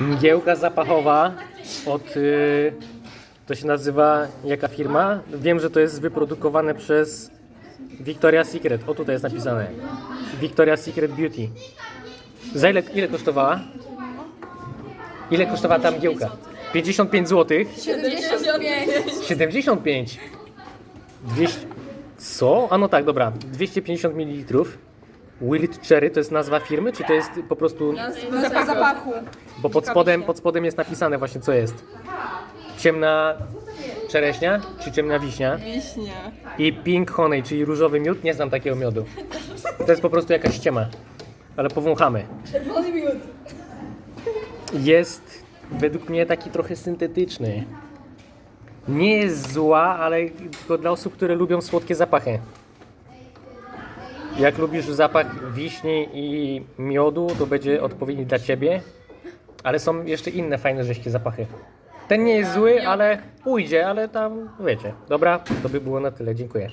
Mgiełka zapachowa od. Y, to się nazywa jaka firma? Wiem, że to jest wyprodukowane przez Victoria's Secret. O tutaj jest napisane. Victoria's Secret Beauty. Za ile, ile kosztowała? Ile kosztowała ta mgiełka? 55 zł. 75. 75. 200. Co? A no tak, dobra. 250 ml. Willet Cherry to jest nazwa firmy, czy to jest po prostu. Zapach zapachu. Bo pod spodem, pod spodem jest napisane właśnie co jest. Ciemna czereśnia czy ciemna wiśnia. Wiśnie. I pink honey, czyli różowy miód. Nie znam takiego miodu. To jest po prostu jakaś ściema. Ale powąchamy. Czerwony miód. Jest według mnie taki trochę syntetyczny. Nie jest zła, ale tylko dla osób, które lubią słodkie zapachy. Jak lubisz zapach wiśni i miodu, to będzie odpowiedni dla ciebie. Ale są jeszcze inne fajne rzeźkie zapachy. Ten nie jest zły, ale pójdzie, ale tam wiecie. Dobra, to by było na tyle. Dziękuję.